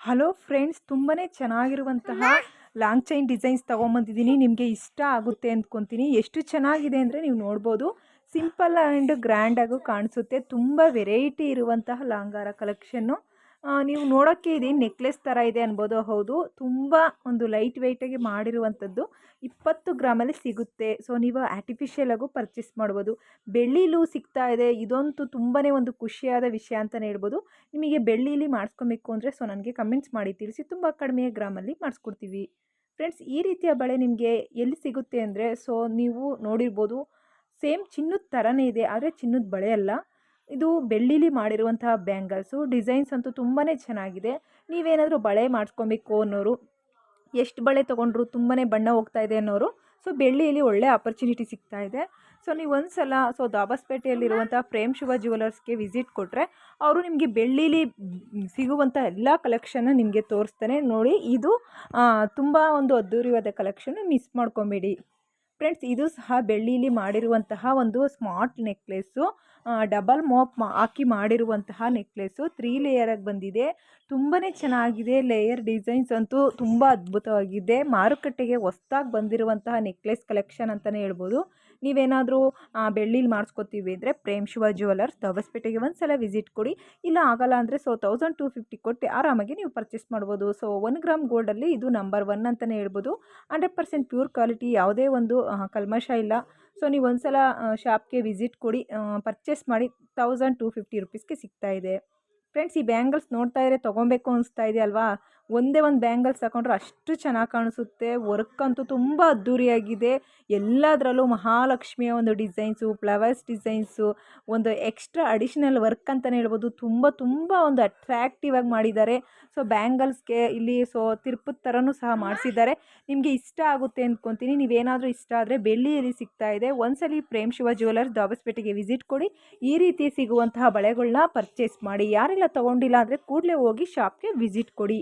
Hello friends ತುಂಬಾ ಚೆನ್ನಾಗಿರುವಂತಹ long chain designs ತೊಗೊಂಬಂದಿದ್ದೀನಿ. ನಿಮಗೆ ಇಷ್ಟ ಆಗುತ್ತೆ ಅಂದ್ಕೊತೀನಿ ಎಷ್ಟು ಚೆನ್ನಾಗಿದೆ ಅಂದರೆ ನೀವು ನೋಡ್ಬೋದು. ಸಿಂಪಲ್ ಆ್ಯಂಡ್ ಗ್ರ್ಯಾಂಡಾಗೂ ಕಾಣಿಸುತ್ತೆ. ತುಂಬ ವೆರೈಟಿ ಇರುವಂತಹ ಲಾಂಗಾರ ಕಲೆಕ್ಷನ್ನು. ನೀವು ನೋಡೋಕ್ಕೆ ಇದು ನೆಕ್ಲೆಸ್ ಥರ ಇದೆ ಅನ್ಬೋದು. ಹೌದು, ತುಂಬ ಒಂದು ಲೈಟ್ ವೆಯ್ಟಾಗಿ ಮಾಡಿರುವಂಥದ್ದು ಇಪ್ಪತ್ತು ಗ್ರಾಮಲ್ಲಿ ಸಿಗುತ್ತೆ. ಸೊ ನೀವು ಆರ್ಟಿಫಿಷಿಯಲಾಗೂ ಪರ್ಚೇಸ್ ಮಾಡ್ಬೋದು. ಬೆಳ್ಳಿಲೂ ಸಿಗ್ತಾ ಇದೆ. ಇದಂತೂ ತುಂಬಾ ಒಂದು ಖುಷಿಯಾದ ವಿಷಯ ಅಂತಲೇ ಹೇಳ್ಬೋದು. ನಿಮಗೆ ಬೆಳ್ಳಿಲಿ ಮಾಡಿಸ್ಕೊಬೇಕು ಅಂದರೆ ಸೊ ನನಗೆ ಕಮೆಂಟ್ಸ್ ಮಾಡಿ ತಿಳಿಸಿ. ತುಂಬ ಕಡಿಮೆ ಗ್ರಾಮಲ್ಲಿ ಮಾಡಿಸ್ಕೊಡ್ತೀವಿ. ಫ್ರೆಂಡ್ಸ್ ಈ ರೀತಿಯ ಬಳೆ ನಿಮಗೆ ಎಲ್ಲಿ ಸಿಗುತ್ತೆ ಅಂದರೆ ಸೊ ನೀವು ನೋಡಿರ್ಬೋದು ಸೇಮ್ ಚಿನ್ನದ ಥರನೇ ಇದೆ. ಆದರೆ ಚಿನ್ನದ ಬಳೆ ಅಲ್ಲ. ಇದು ಬೆಳ್ಳಿಲಿ ಮಾಡಿರುವಂತಹ ಬ್ಯಾಂಗಲ್ಸು. ಡಿಸೈನ್ಸ್ ಅಂತೂ ತುಂಬಾ ಚೆನ್ನಾಗಿದೆ. ನೀವೇನಾದರೂ ಬಳೆ ಮಾಡಿಸ್ಕೊಬೇಕು ಅನ್ನೋರು, ಎಷ್ಟು ಬಳೆ ತೊಗೊಂಡ್ರು ತುಂಬಾ ಬಣ್ಣ ಹೋಗ್ತಾ ಇದೆ ಅನ್ನೋರು, ಸೊ ಬೆಳ್ಳಿಯಲ್ಲಿ ಒಳ್ಳೆ ಆಪರ್ಚುನಿಟಿ ಸಿಗ್ತಾ ಇದೆ. ಸೊ ನೀವು ಒಂದು ಸಲ ಸೊ ದಾಬಾಸ್ಪೇಟೆಯಲ್ಲಿರುವಂಥ ಪ್ರೇಮ್ ಶಿವ ಜ್ಯುವೆಲರ್ಸ್ಗೆ ವಿಸಿಟ್ ಕೊಟ್ಟರೆ ಅವರು ನಿಮಗೆ ಬೆಳ್ಳೀಲಿ ಸಿಗುವಂಥ ಎಲ್ಲ ಕಲೆಕ್ಷನ್ನ ನಿಮಗೆ ತೋರಿಸ್ತಾನೆ ನೋಡಿ, ಇದು ತುಂಬ ಒಂದು ಅದ್ದೂರಿಯಾದ ಕಲೆಕ್ಷನ್ನು ಮಿಸ್ ಮಾಡ್ಕೊಬೇಡಿ. ಫ್ರೆಂಡ್ಸ್, ಇದು ಸಹ ಬೆಳ್ಳಿಲಿ ಮಾಡಿರುವಂತಹ ಒಂದು ಸ್ಮಾರ್ಟ್ ನೆಕ್ಲೆಸ್ಸು. ಡಬಲ್ ಮೋಪ್ ಹಾಕಿ ಮಾಡಿರುವಂತಹ ನೆಕ್ಲೆಸ್ಸು. ತ್ರೀ ಲೇಯರಾಗಿ ಬಂದಿದೆ. ತುಂಬಾ ಚೆನ್ನಾಗಿದೆ. ಲೇಯರ್ ಡಿಸೈನ್ಸ್ ಅಂತೂ ತುಂಬ ಅದ್ಭುತವಾಗಿದೆ. ಮಾರುಕಟ್ಟೆಗೆ ಹೊಸ್ದಾಗಿ ಬಂದಿರುವಂತಹ ನೆಕ್ಲೆಸ್ ಕಲೆಕ್ಷನ್ ಅಂತಲೇ ಹೇಳ್ಬೋದು. ನೀವೇನಾದರೂ ಬೆಳ್ಳೀಲಿ ಮಾಡಿಸ್ಕೊತೀವಿ ಅಂದರೆ ಪ್ರೇಮ್ ಶಿವ ಜ್ಯುವೆಲರ್ಸ್ ದವಸ್ಪೇಟೆಗೆ ಒಂದು ಸಲ ವಿಸಿಟ್ ಕೊಡಿ. ಇಲ್ಲ ಆಗಲ್ಲ ಅಂದರೆ ಸೊ ತೌಸಂಡ್ ಟು ಫಿಫ್ಟಿ ಕೊಟ್ಟು ಆರಾಮಾಗಿ ನೀವು ಪರ್ಚೇಸ್ ಮಾಡ್ಬೋದು. ಸೊ ಒನ್ ಗ್ರಾಮ್ ಗೋಲ್ಡಲ್ಲಿ ಇದು ನಂಬರ್ ಒನ್ ಅಂತಲೇ ಹೇಳ್ಬೋದು. ಹಂಡ್ರೆಡ್ ಪರ್ಸೆಂಟ್ ಪ್ಯೂರ್ ಕ್ವಾಲಿಟಿ ಯಾವುದೇ ಒಂದು ಕಲ್ಮಶ ಇಲ್ಲ. ಸೊ ನೀವು ಒಂದು ಸಲ ಶಾಪ್ಗೆ ವಿಸಿಟ್ ಕೊಡಿ. ಪರ್ಚೇಸ್ ಮಾಡಿ ತೌಸಂಡ್ ಟು ಫಿಫ್ಟಿ ರುಪೀಸ್ಗೆ ಸಿಗ್ತಾಯಿದೆ ಫ್ರೆಂಡ್ಸ್ ಈ ಬ್ಯಾಂಗಲ್ಸ್ ನೋಡ್ತಾ ಇದ್ರೆ ತೊಗೊಬೇಕು ಅನಿಸ್ತಾ ಇದೆ ಅಲ್ವಾ? ಒಂದೇ ಒಂದು ಬ್ಯಾಂಗಲ್ಸ್ ಹಾಕೊಂಡ್ರೆ ಅಷ್ಟು ಚೆನ್ನಾಗಿ ಕಾಣಿಸುತ್ತೆ. ವರ್ಕ್ ಅಂತೂ ತುಂಬ ಅದ್ಧೂರಿಯಾಗಿದೆ ಎಲ್ಲದರಲ್ಲೂ ಮಹಾಲಕ್ಷ್ಮಿಯ ಒಂದು ಡಿಸೈನ್ಸು ಫ್ಲವರ್ಸ್ ಡಿಸೈನ್ಸು ಒಂದು ಎಕ್ಸ್ಟ್ರಾ ಅಡಿಷನಲ್ ವರ್ಕ್ ಅಂತಲೇ ಹೇಳ್ಬೋದು. ತುಂಬ ತುಂಬ ಒಂದು ಅಟ್ರ್ಯಾಕ್ಟಿವ್ ಆಗಿ ಮಾಡಿದ್ದಾರೆ. ಸೊ ಬ್ಯಾಂಗಲ್ಸ್ಗೆ ಇಲ್ಲಿ ಸೊ ತಿರುಪದ ಥರನೂ ಸಹ ಮಾಡಿಸಿದ್ದಾರೆ. ನಿಮಗೆ ಇಷ್ಟ ಆಗುತ್ತೆ ಅಂದ್ಕೊತೀನಿ ನೀವೇನಾದರೂ ಇಷ್ಟ ಆದರೆ ಬೆಳ್ಳಿಯಲ್ಲಿ ಸಿಗ್ತಾ ಇದೆ. ಒಂದ್ಸಲಿ ಪ್ರೇಮ್ ಶಿವ ಜ್ಯುವೆಲರ್ಸ್ ದಾಬಸ್ಪೇಟೆಗೆ ವಿಸಿಟ್ ಕೊಡಿ. ಈ ರೀತಿ ಸಿಗುವಂತಹ ಬಳೆಗಳನ್ನ ಪರ್ಚೇಸ್ ಮಾಡಿ. ಯಾರೆಲ್ಲ ತೊಗೊಂಡಿಲ್ಲ ಅಂದರೆ ಕೂಡಲೇ ಹೋಗಿ ಶಾಪ್ಗೆ ವಿಸಿಟ್ ಕೊಡಿ.